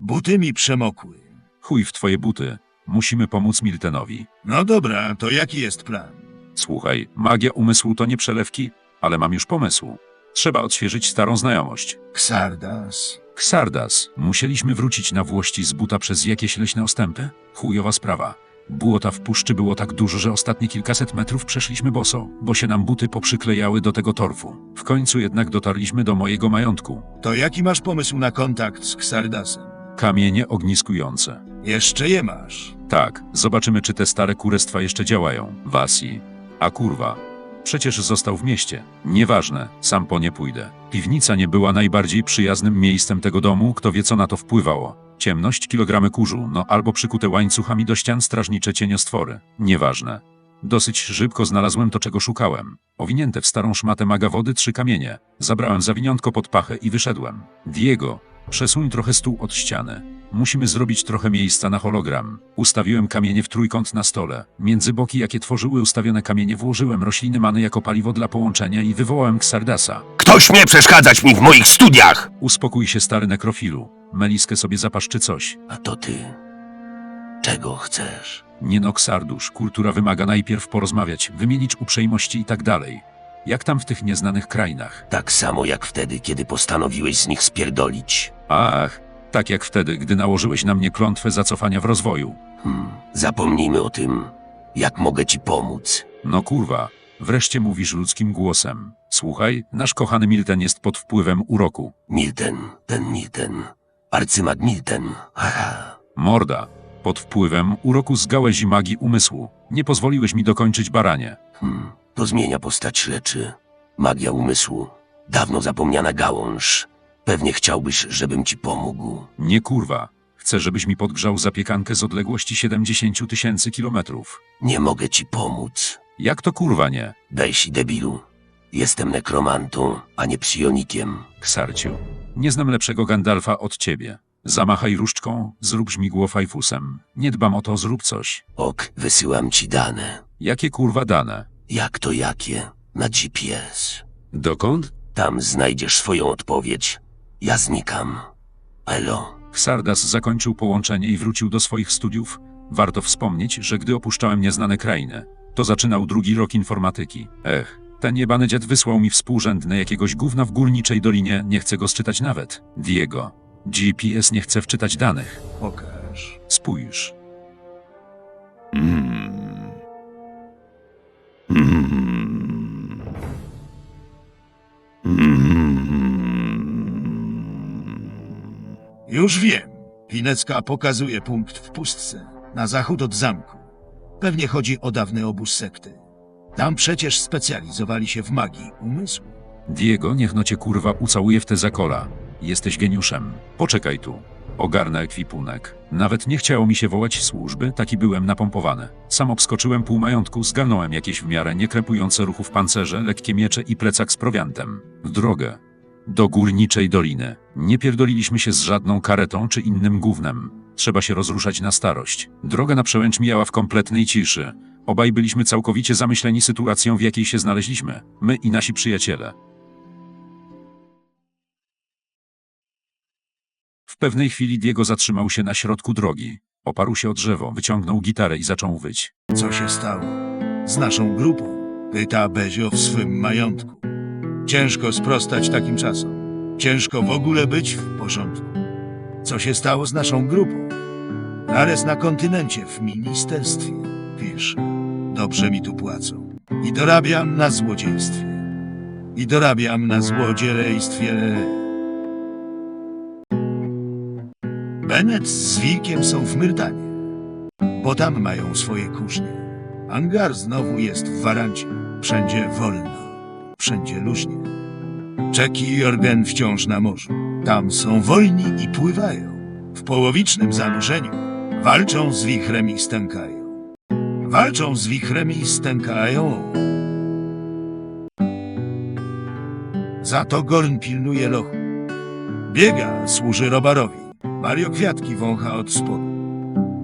Buty mi przemokły. Chuj w twoje buty. Musimy pomóc Miltenowi. No dobra, to jaki jest plan? Słuchaj, magia umysłu to nie przelewki, ale mam już pomysł. Trzeba odświeżyć starą znajomość. Ksardas. Ksardas, musieliśmy wrócić na Włości z buta przez jakieś leśne ostępy? Chujowa sprawa. Błota w puszczy było tak dużo, że ostatnie kilkaset metrów przeszliśmy boso, bo się nam buty poprzyklejały do tego torfu. W końcu jednak dotarliśmy do mojego majątku. To jaki masz pomysł na kontakt z Ksardasem? Kamienie ogniskujące. Jeszcze je masz. Tak, zobaczymy czy te stare kurestwa jeszcze działają. Wasi. A kurwa. Przecież został w mieście. Nieważne, sam po nie pójdę. Piwnica nie była najbardziej przyjaznym miejscem tego domu, kto wie co na to wpływało. Ciemność, kilogramy kurzu, no albo przykute łańcuchami do ścian strażnicze cieniostwory. Nieważne. Dosyć szybko znalazłem to, czego szukałem. Owinięte w starą szmatę maga wody trzy kamienie. Zabrałem zawiniątko pod pachę i wyszedłem. Diego, przesuń trochę stół od ściany. Musimy zrobić trochę miejsca na hologram. Ustawiłem kamienie w trójkąt na stole. Między boki, jakie tworzyły ustawione kamienie, włożyłem rośliny many jako paliwo dla połączenia i wywołałem Ksardasa. Kto śmie przeszkadzać mi w moich studiach? Uspokój się, stary nekrofilu. Meliskę sobie zapasz czy coś. A to ty. Czego chcesz? Nie no, Ksardusz, kultura wymaga najpierw porozmawiać, wymienić uprzejmości i tak dalej. Jak tam w tych nieznanych krainach? Tak samo jak wtedy, kiedy postanowiłeś z nich spierdolić. Ach, tak jak wtedy, gdy nałożyłeś na mnie klątwę zacofania w rozwoju. Hmm, zapomnijmy o tym. Jak mogę ci pomóc? No kurwa, wreszcie mówisz ludzkim głosem. Słuchaj, nasz kochany Milten jest pod wpływem uroku. Milten, ten Milten. Arcymag Milten. Aha. Morda. Pod wpływem uroku z gałęzi magii umysłu. Nie pozwoliłeś mi dokończyć baranie. Hmm, to zmienia postać rzeczy. Magia umysłu. Dawno zapomniana gałąź. Pewnie chciałbyś, żebym ci pomógł. Nie kurwa. Chcę, żebyś mi podgrzał zapiekankę z odległości 70 000 tysięcy kilometrów. Nie mogę ci pomóc. Jak to kurwa nie? Weź, debilu. Jestem nekromantą, a nie psionikiem. Ksarciu. Nie znam lepszego Gandalfa od ciebie. Zamachaj różdżką, zrób śmigło fajfusem. Nie dbam o to, zrób coś. Ok, wysyłam ci dane. Jakie kurwa dane? Jak to jakie? Na GPS. Dokąd? Tam znajdziesz swoją odpowiedź. Ja znikam. Elo. Ksardas zakończył połączenie i wrócił do swoich studiów. Warto wspomnieć, że gdy opuszczałem nieznane krainy, to zaczynał drugi rok informatyki. Ech, ten jebany dziad wysłał mi współrzędne jakiegoś gówna w górniczej dolinie, nie chcę go sczytać nawet. Diego. GPS nie chce wczytać danych. Pokaż. Spójrz. Już wiem. Pinecka pokazuje punkt w pustce, na zachód od zamku. Pewnie chodzi o dawny obóz sekty. Tam przecież specjalizowali się w magii umysłu. Diego, niech no cię kurwa ucałuje w te zakola. Jesteś geniuszem. Poczekaj tu. Ogarnę ekwipunek. Nawet nie chciało mi się wołać służby, taki byłem napompowany. Sam obskoczyłem pół majątku, zgarnąłem jakieś w miarę niekrępujące ruchów pancerze, lekkie miecze i plecak z prowiantem. W drogę. Do górniczej doliny. Nie pierdoliliśmy się z żadną karetą czy innym gównem. Trzeba się rozruszać na starość. Droga na przełęcz mijała w kompletnej ciszy. Obaj byliśmy całkowicie zamyśleni sytuacją, w jakiej się znaleźliśmy. My i nasi przyjaciele. Pewnej chwili Diego zatrzymał się na środku drogi. Oparł się o drzewo, wyciągnął gitarę i zaczął wyć. Co się stało? Z naszą grupą? Pyta Bezio w swym majątku. Ciężko sprostać takim czasom. Ciężko w ogóle być w porządku. Co się stało z naszą grupą? Nares na kontynencie, w ministerstwie. Wiesz, dobrze mi tu płacą. I dorabiam na złodziejstwie. I dorabiam na złodziejstwie. Bennett z Wilkiem są w Myrdanie, bo tam mają swoje kuźnie. Angar znowu jest w Warancie. Wszędzie wolno, wszędzie luźnie. Czeki i Jorgen wciąż na morzu. Tam są wolni i pływają. W połowicznym zanurzeniu walczą z wichrem i stękają. Walczą z wichrem i stękają. Za to Gorn pilnuje lochu. Biega, służy robarowi. Mario kwiatki wącha od spodu,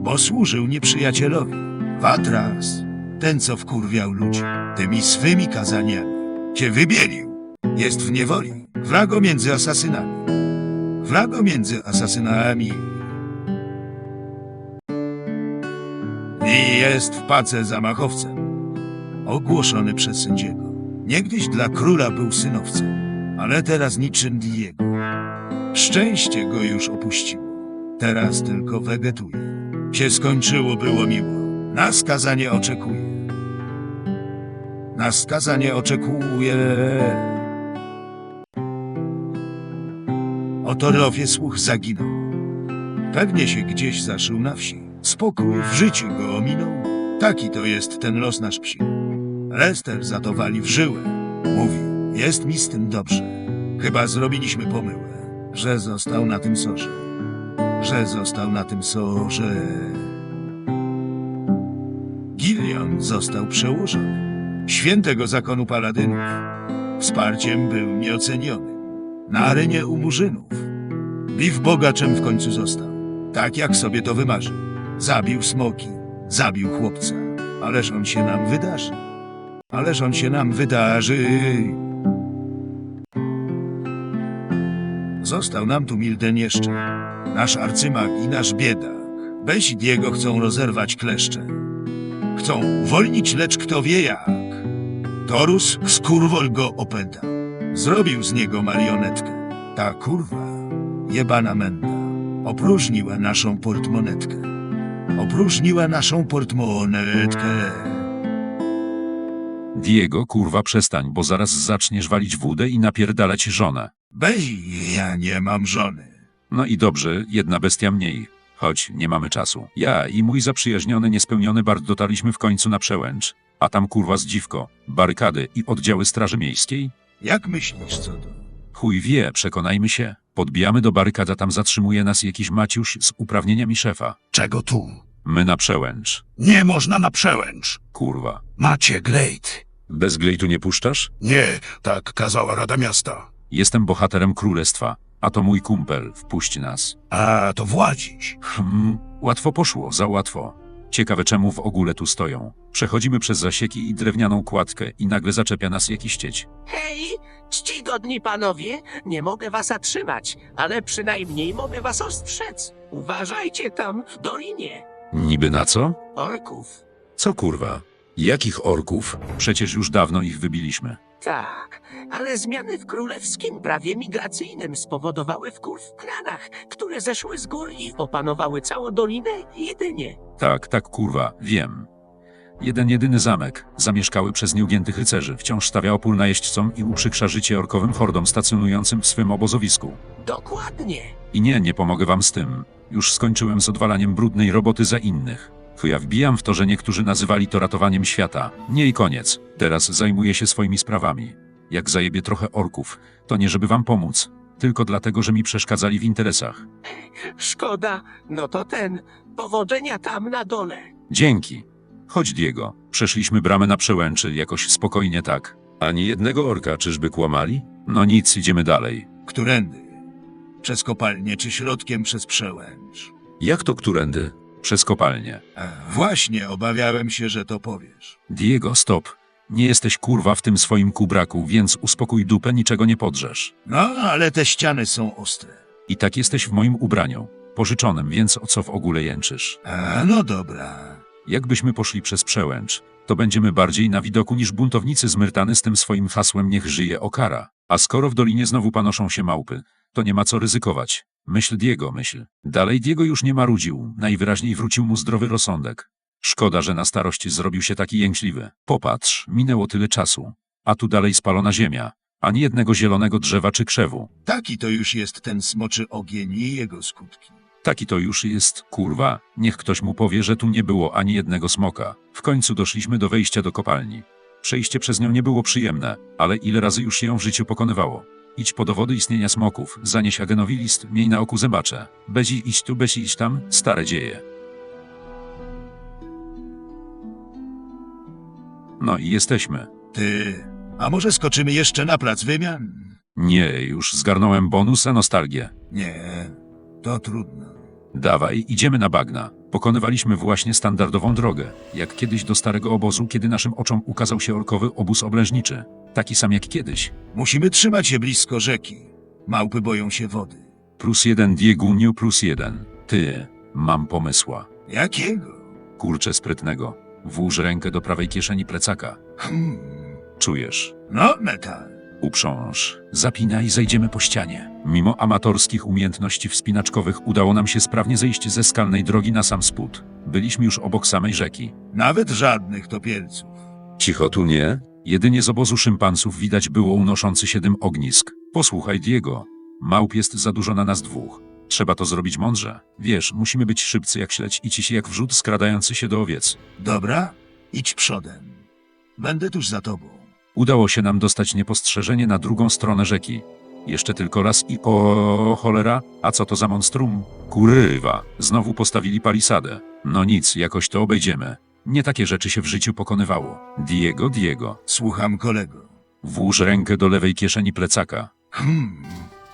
bo służył nieprzyjacielowi. Watras, ten co wkurwiał ludzi, tymi swymi kazaniami, cię wybielił. Jest w niewoli, Wrago między asasynami. Wrago między asasynami. I jest w pace zamachowcem, ogłoszony przez sędziego. Niegdyś dla króla był synowcem, ale teraz niczym Diego. Szczęście go już opuściło. Teraz tylko wegetuje. Się skończyło, było miło. Na skazanie oczekuje. Na skazanie oczekuje. Oto lofie słuch zaginął. Pewnie się gdzieś zaszył na wsi. Spokój w życiu go ominął. Taki to jest ten los nasz psi. Lester za to wali w żyłę. Mówi, jest mi z tym dobrze. Chyba zrobiliśmy pomyłę, że został na tym sorze. Że został na tym sorze. Gillian został przełożony. Świętego zakonu paladynów. Wsparciem był nieoceniony. Na arenie u murzynów. Biw bogaczem w końcu został. Tak jak sobie to wymarzył. Zabił smoki, zabił chłopca. Ależ on się nam wydarzy. Ależ on się nam wydarzy. Został nam tu Milden jeszcze. Nasz arcymag i nasz biedak. Bez Diego chcą rozerwać kleszcze. Chcą uwolnić, lecz kto wie jak. Torus skurwol go opęta. Zrobił z niego marionetkę. Ta kurwa, jebana menda, opróżniła naszą portmonetkę. Opróżniła naszą portmonetkę. Diego, kurwa, przestań, bo zaraz zaczniesz walić wódę i napierdalać żonę. Bej, ja nie mam żony. No i dobrze, jedna bestia mniej. Chodź, nie mamy czasu. Ja i mój zaprzyjaźniony, niespełniony Bart dotarliśmy w końcu na przełęcz. A tam kurwa zdziwko, barykady i oddziały Straży Miejskiej? Jak myślisz, co to? Chuj wie, przekonajmy się. Podbijamy do barykad, a tam zatrzymuje nas jakiś Maciuś z uprawnieniami szefa. Czego tu? My na przełęcz. Nie można na przełęcz. Kurwa. Macie glejt. Bez glejtu nie puszczasz? Nie, tak kazała Rada Miasta. Jestem bohaterem królestwa, a to mój kumpel, wpuść nas. A, to władzić. Hmm, łatwo poszło, za łatwo. Ciekawe czemu w ogóle tu stoją. Przechodzimy przez zasieki i drewnianą kładkę i nagle zaczepia nas jakiś cieć. Hej, czcigodni panowie, nie mogę was zatrzymać, ale przynajmniej mogę was ostrzec. Uważajcie tam, w dolinie. Niby na co? Orków. Co kurwa? Jakich orków? Przecież już dawno ich wybiliśmy. Tak, ale zmiany w królewskim prawie migracyjnym spowodowały wkur w klanach, które zeszły z gór i opanowały całą dolinę jedynie. Tak, tak kurwa, wiem. Jeden jedyny zamek, zamieszkały przez nieugiętych rycerzy, wciąż stawia opór najeźdźcom i uprzykrza życie orkowym hordom stacjonującym w swym obozowisku. Dokładnie. I nie, nie pomogę wam z tym. Już skończyłem z odwalaniem brudnej roboty za innych. Chuja wbijam w to, że niektórzy nazywali to ratowaniem świata. Nie i koniec. Teraz zajmuję się swoimi sprawami. Jak zajebie trochę orków, to nie żeby wam pomóc, tylko dlatego, że mi przeszkadzali w interesach. Szkoda, no to ten. Powodzenia tam na dole. Dzięki. Chodź, Diego. Przeszliśmy bramę na przełęczy, jakoś spokojnie tak. Ani jednego orka, czyżby kłamali? No nic, idziemy dalej. Którędy? Przez kopalnię czy środkiem przez przełęcz? Jak to którędy? Przez kopalnię. Właśnie, obawiałem się, że to powiesz. Diego, stop. Nie jesteś kurwa w tym swoim kubraku, więc uspokój dupę, niczego nie podrzesz. No, ale te ściany są ostre. I tak jesteś w moim ubraniu. Pożyczonym, więc o co w ogóle jęczysz? A, no dobra. Jakbyśmy poszli przez przełęcz, to będziemy bardziej na widoku niż buntownicy z Myrtany z tym swoim hasłem niech żyje Okara. A skoro w dolinie znowu panoszą się małpy, to nie ma co ryzykować. Myśl Diego, myśl. Dalej Diego już nie marudził, najwyraźniej wrócił mu zdrowy rozsądek. Szkoda, że na starość zrobił się taki jęśliwy. Popatrz, minęło tyle czasu. A tu dalej spalona ziemia. Ani jednego zielonego drzewa czy krzewu. Taki to już jest ten smoczy ogień i jego skutki. Taki to już jest, kurwa. Niech ktoś mu powie, że tu nie było ani jednego smoka. W końcu doszliśmy do wejścia do kopalni. Przejście przez nią nie było przyjemne, ale ile razy już się ją w życiu pokonywało. Idź po dowody istnienia smoków, zanieś Agenowi list, miej na oku zębacze. Bezi iść tu, bezi iść tam, stare dzieje. No i jesteśmy. Ty, a może skoczymy jeszcze na plac wymian? Nie, już zgarnąłem bonus, a nostalgię. Nie, to trudno. Dawaj, idziemy na bagna. Pokonywaliśmy właśnie standardową drogę, jak kiedyś do starego obozu, kiedy naszym oczom ukazał się orkowy obóz oblężniczy. Taki sam jak kiedyś. Musimy trzymać się blisko rzeki. Małpy boją się wody. Plus jeden Dieguniu plus jeden. Ty, mam pomysła. Jakiego? Kurczę sprytnego. Włóż rękę do prawej kieszeni plecaka. Hmm. Czujesz? No, metal. Uprząż, zapinaj i zejdziemy po ścianie. Mimo amatorskich umiejętności wspinaczkowych udało nam się sprawnie zejść ze skalnej drogi na sam spód. Byliśmy już obok samej rzeki. Nawet żadnych topielców. Cicho tu nie? Jedynie z obozu szympansów widać było unoszący się dym ognisk. Posłuchaj Diego. Małp jest za dużo na nas dwóch. Trzeba to zrobić mądrze. Wiesz, musimy być szybcy jak śledź i cisi jak wrzód skradający się do owiec. Dobra, idź przodem. Będę tuż za tobą. Udało się nam dostać niepostrzeżenie na drugą stronę rzeki. Jeszcze tylko raz i o cholera, a co to za monstrum? Kurywa, znowu postawili palisadę. No nic, jakoś to obejdziemy. Nie takie rzeczy się w życiu pokonywało. Diego, Diego, Słucham kolego. włóż rękę do lewej kieszeni plecaka. Hmm.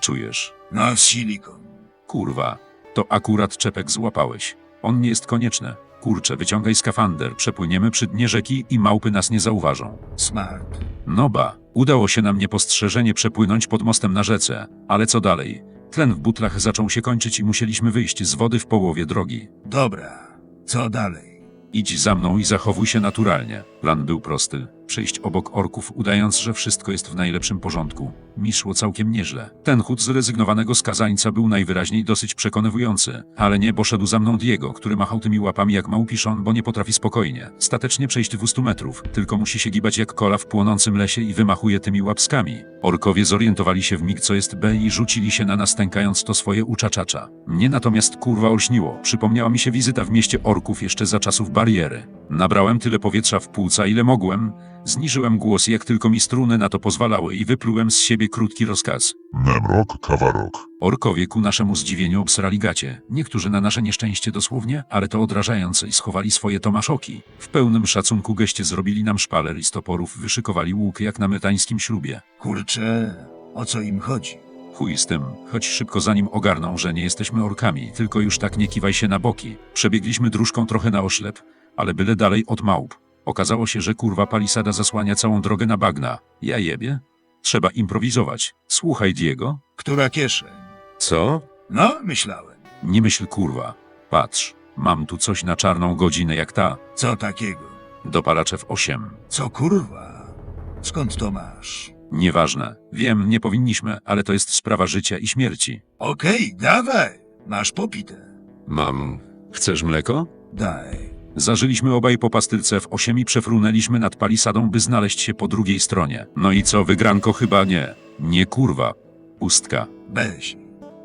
Czujesz? No, silikon. Kurwa, to akurat czepek złapałeś. On nie jest konieczny. Kurczę, wyciągaj skafander, przepłyniemy przy dnie rzeki i małpy nas nie zauważą. Smart. No ba, udało się nam niepostrzeżenie przepłynąć pod mostem na rzece, ale co dalej? Tlen w butlach zaczął się kończyć i musieliśmy wyjść z wody w połowie drogi. Dobra. Co dalej? Idź za mną i zachowuj się naturalnie. Plan był prosty. Przejść obok orków, udając, że wszystko jest w najlepszym porządku. Mi szło całkiem nieźle. Ten chód zrezygnowanego skazańca był najwyraźniej dosyć przekonywujący, ale nie poszedł za mną Diego, który machał tymi łapami jak małpiszon, bo nie potrafi spokojnie, statecznie przejść 200 metrów, tylko musi się gibać jak kola w płonącym lesie i wymachuje tymi łapskami. Orkowie zorientowali się w mig, co jest B i rzucili się na nas, tękając to swoje uczaczacza. Mnie natomiast kurwa olśniło. Przypomniała mi się wizyta w mieście orków jeszcze za czasów bariery. Nabrałem tyle powietrza w płuca, ile mogłem, zniżyłem głos jak tylko mi struny na to pozwalały i wyplułem z siebie krótki rozkaz. Nemrok, Kawarok. Orkowie ku naszemu zdziwieniu obsrali gacie. Niektórzy na nasze nieszczęście dosłownie, ale to odrażające i schowali swoje tomaszoki. W pełnym szacunku geście zrobili nam szpaler i z toporów wyszykowali łuk jak na metańskim ślubie. Kurczę, o co im chodzi? Chuj z tym, choć szybko zanim ogarną, że nie jesteśmy orkami, tylko już tak nie kiwaj się na boki. Przebiegliśmy dróżką trochę na oślep, ale byle dalej od małp. Okazało się, że kurwa palisada zasłania całą drogę na bagna. Ja jebie? Trzeba improwizować. Słuchaj, Diego. Która kieszeń? Co? No, myślałem. Nie myśl kurwa. Patrz, mam tu coś na czarną godzinę jak ta. Co takiego? Dopalacze w 8. Co kurwa? Skąd to masz? Nieważne. Wiem, nie powinniśmy, ale to jest sprawa życia i śmierci. Okej, dawaj. Masz popite. Mam. Chcesz mleko? Daj. Zażyliśmy obaj po pastylce w 8 i przefrunęliśmy nad palisadą, by znaleźć się po drugiej stronie. No i co, wygranko chyba nie. Nie kurwa. Pustka. Beś.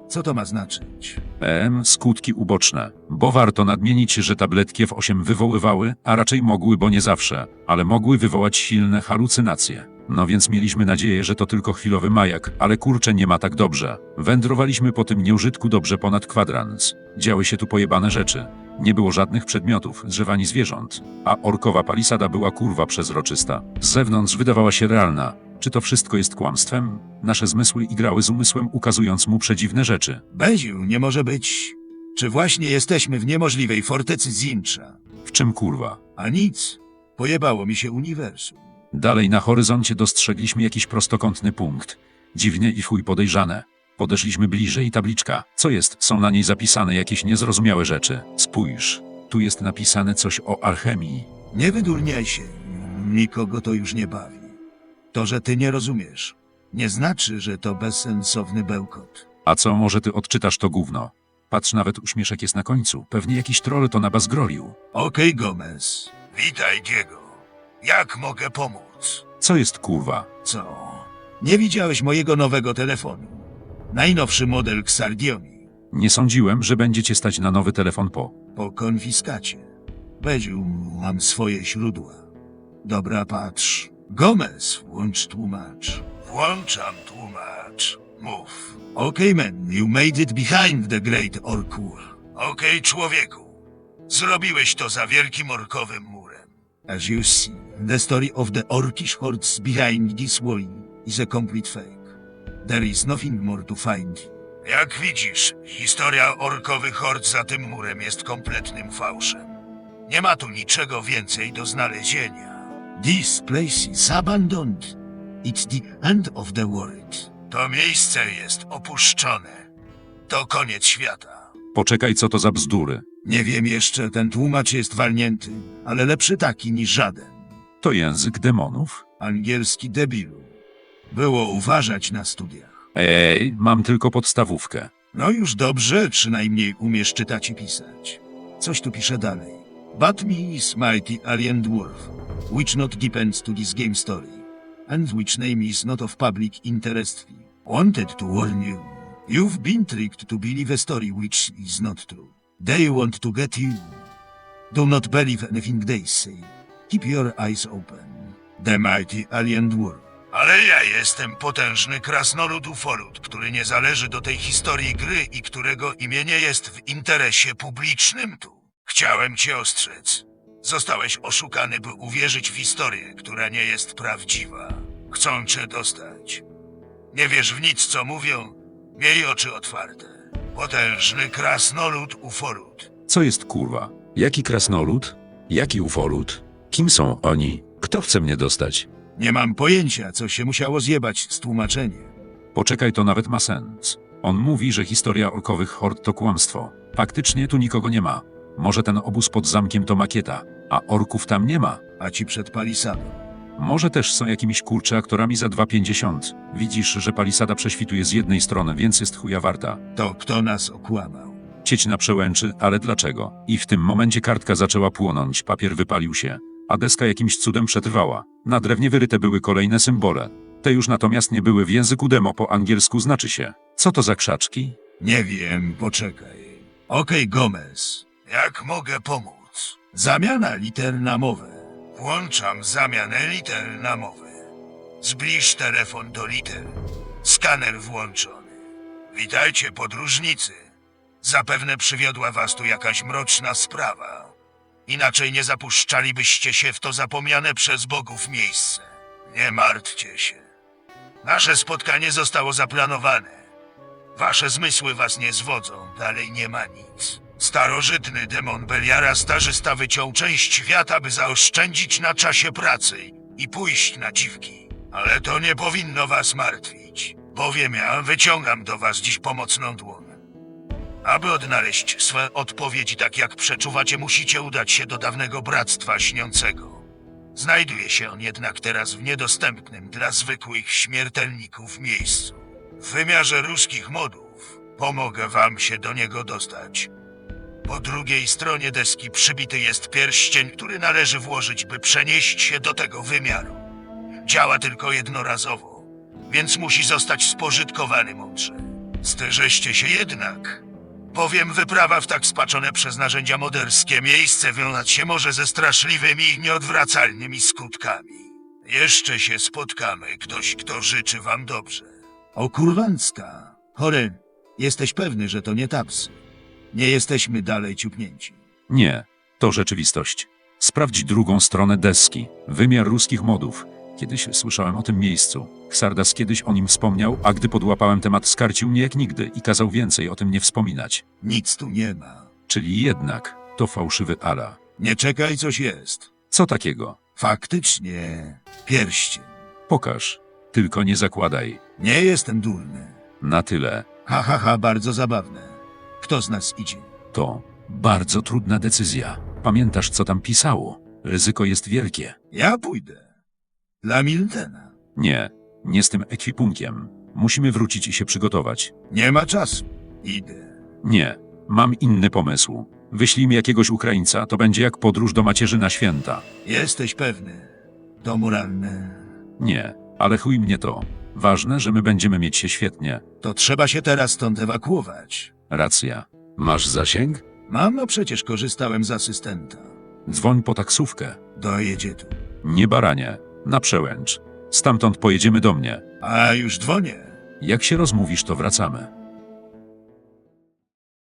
Co to ma znaczyć? PM, skutki uboczne. Bo warto nadmienić, że tabletki F8 wywoływały, a raczej mogły, bo nie zawsze, ale mogły wywołać silne halucynacje. No więc mieliśmy nadzieję, że to tylko chwilowy majak, ale kurczę nie ma tak dobrze. Wędrowaliśmy po tym nieużytku dobrze ponad kwadrans. Działy się tu pojebane rzeczy. Nie było żadnych przedmiotów, drzew ani zwierząt. A orkowa palisada była kurwa przezroczysta. Z zewnątrz wydawała się realna. Czy to wszystko jest kłamstwem? Nasze zmysły igrały z umysłem, ukazując mu przedziwne rzeczy. Beziu, nie może być. Czy właśnie jesteśmy w niemożliwej fortecy Zincha? W czym kurwa? A nic. Pojebało mi się uniwersum. Dalej na horyzoncie dostrzegliśmy jakiś prostokątny punkt. Dziwnie i chuj podejrzane. Podeszliśmy bliżej i tabliczka. Co jest? Są na niej zapisane jakieś niezrozumiałe rzeczy. Spójrz. Tu jest napisane coś o alchemii. Nie wydurniaj się. Nikogo to już nie bawi. To, że ty nie rozumiesz, nie znaczy, że to bezsensowny bełkot. A co, może ty odczytasz to gówno? Patrz, nawet uśmieszek jest na końcu. Pewnie jakiś troll to nabazgrolił. Okej, Gomez. Witaj, Diego. Jak mogę pomóc? Co jest kurwa? Co? Nie widziałeś mojego nowego telefonu? Najnowszy model Xardiomi. Nie sądziłem, że będziecie stać na nowy telefon po. Po konfiskacie. Beziu, mam swoje źródła. Dobra, patrz. Gomez, włącz tłumacz. Włączam tłumacz. Mów. Okej, man, you made it behind the great orkur. Okej, człowieku. Zrobiłeś to za wielkim orkowym murem. As you see, the story of the orkish hordes behind this wall is a complete fake. There is nothing more to find. Jak widzisz, historia orkowych hord za tym murem jest kompletnym fałszem. Nie ma tu niczego więcej do znalezienia. This place is abandoned. It's the end of the world. To miejsce jest opuszczone. To koniec świata. Poczekaj, co to za bzdury. Nie wiem jeszcze, ten tłumacz jest walnięty, ale lepszy taki niż żaden. To język demonów? Angielski debilu. Było uważać na studiach. Ej, mam tylko podstawówkę. No już dobrze, przynajmniej umiesz czytać i pisać. Coś tu pisze dalej. But me is mighty alien dwarf, which not depends to this game story, and which name is not of public interest. Wanted to warn you. You've been tricked to believe a story which is not true. They want to get you. Do not believe anything they say. Keep your eyes open. The mighty alien dwarf. Ale ja jestem potężny krasnolud ufolud, który nie zależy do tej historii gry i którego imię nie jest w interesie publicznym tu. Chciałem cię ostrzec. Zostałeś oszukany, by uwierzyć w historię, która nie jest prawdziwa. Chcą cię dostać. Nie wiesz w nic, co mówią? Miej oczy otwarte. Potężny krasnolud ufolud. Co jest kurwa? Jaki krasnolud? Jaki ufolud? Kim są oni? Kto chce mnie dostać? Nie mam pojęcia, co się musiało zjebać z tłumaczeniem. Poczekaj, to nawet ma sens. On mówi, że historia orkowych hord to kłamstwo. Faktycznie tu nikogo nie ma. Może ten obóz pod zamkiem to makieta, a orków tam nie ma. A ci przed palisadą. Może też są jakimiś kurcze aktorami za 2,50. Widzisz, że palisada prześwituje z jednej strony, więc jest chuja warta. To kto nas okłamał? Cieć na przełęczy, ale dlaczego? I w tym momencie kartka zaczęła płonąć, papier wypalił się, a deska jakimś cudem przetrwała. Na drewnie wyryte były kolejne symbole. Te już natomiast nie były w języku demo, po angielsku znaczy się. Co to za krzaczki? Nie wiem, poczekaj. Okej, Gomez. Jak mogę pomóc? Zamiana liter na mowę. Włączam zamianę liter na mowę. Zbliż telefon do liter. Skaner włączony. Witajcie, podróżnicy. Zapewne przywiodła was tu jakaś mroczna sprawa. Inaczej nie zapuszczalibyście się w to zapomniane przez bogów miejsce. Nie martwcie się. Nasze spotkanie zostało zaplanowane. Wasze zmysły was nie zwodzą, dalej nie ma nic. Starożytny demon Beliara starzysta wyciął część świata, by zaoszczędzić na czasie pracy i pójść na dziwki. Ale to nie powinno was martwić, bowiem ja wyciągam do was dziś pomocną dłoń. Aby odnaleźć swe odpowiedzi tak jak przeczuwacie, musicie udać się do dawnego Bractwa Śniącego. Znajduje się on jednak teraz w niedostępnym dla zwykłych śmiertelników miejscu. W wymiarze ruskich modów pomogę wam się do niego dostać. Po drugiej stronie deski przybity jest pierścień, który należy włożyć, by przenieść się do tego wymiaru. Działa tylko jednorazowo, więc musi zostać spożytkowany mądrze. Sterzeście się jednak, bowiem wyprawa w tak spaczone przez narzędzia moderskie miejsce wiązać się może ze straszliwymi i nieodwracalnymi skutkami. Jeszcze się spotkamy, ktoś, kto życzy wam dobrze. O kurwancka. Chory, jesteś pewny, że to nie tapsy. Nie jesteśmy dalej ciupnięci. Nie, to rzeczywistość. Sprawdź drugą stronę deski. Wymiar ruskich modów. Kiedyś słyszałem o tym miejscu. Ksardas kiedyś o nim wspomniał, a gdy podłapałem temat, skarcił mnie jak nigdy i kazał więcej o tym nie wspominać. Nic tu nie ma. Czyli jednak to fałszywy Ala. Nie czekaj, coś jest. Co takiego? Faktycznie, pierścień. Pokaż. Tylko nie zakładaj. Nie jestem durny. Na tyle. Ha, ha, ha, bardzo zabawne. Kto z nas idzie? To bardzo trudna decyzja. Pamiętasz, co tam pisało? Ryzyko jest wielkie. Ja pójdę. Dla Miltena. Nie, nie z tym ekwipunkiem. Musimy wrócić i się przygotować. Nie ma czasu. Idę. Nie, mam inny pomysł. Wyślij mi jakiegoś Ukraińca, to będzie jak podróż do macierzy na święta. Jesteś pewny. To moralne. Nie, ale chuj mnie to. Ważne, że my będziemy mieć się świetnie. To trzeba się teraz stąd ewakuować. Racja. Masz zasięg? Mam, no przecież korzystałem z asystenta. Dzwoń po taksówkę. Dojedzie tu. Nie baranie. Na przełęcz. Stamtąd pojedziemy do mnie. A już dzwonię. Jak się rozmówisz, to wracamy.